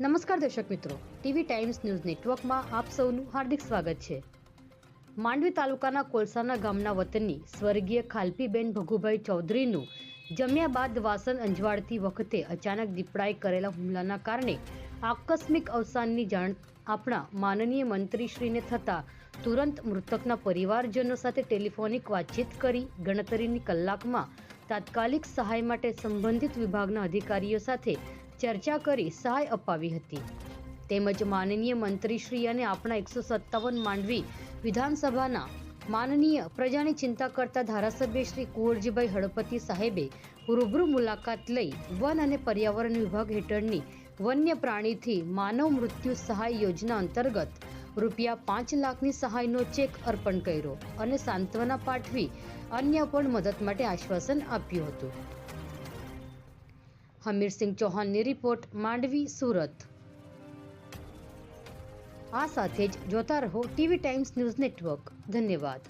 નમસ્કાર દર્શક મિત્રો. ટીવી ટાઈમ્સ ન્યૂઝ નેટવર્કમાં આપ સૌનું હાર્દિક સ્વાગત છે. માંડવી તાલુકાના કોલસાના ગામના વતની સ્વર્ગીય ખાલપીબેન ભગુભાઈ ચૌધરીનું જમ્યા બાદ વાસણ અંજવાળતી વખતે અચાનક દીપડાએ કરેલા હુમલાના કારણે આકસ્મિક અવસાનની જાણ આપણા માનનીય મંત્રીશ્રીને થતાં તુરંત મૃતકના પરિવારજનો સાથે ટેલિફોનિક વાતચીત કરી ગણતરીની કલાકમાં તાત્કાલિક સહાય માટે સંબંધિત વિભાગના અધિકારીઓ સાથે ચર્ચા કરી સહાય અપાવી હતી. તેમજ માનનીય મંત્રીશ્રી અને આપણા એકસો સત્તાવન માંડવી વિધાનસભાના માનનીય પ્રજાની ચિંતા કરતા ધારાસભ્ય શ્રી કુંવરજીભાઈ હળપતિ સાહેબે રૂબરૂ મુલાકાત લઈ વન અને પર્યાવરણ વિભાગ હેઠળની વન્ય પ્રાણીથી માનવ મૃત્યુ સહાય યોજના અંતર્ગત રૂપિયા પાંચ લાખની સહાયનો ચેક અર્પણ કર્યો અને સાંત્વના પાઠવી અન્ય પણ મદદ માટે આશ્વાસન આપ્યું હતું. હમીરસિંહ ચૌહાણની રિપોર્ટ માંડવી, સુરત. આ સાથે જ જોતા રહો ટીવી ટાઈમ્સ ન્યૂઝ નેટવર્ક. ધન્યવાદ.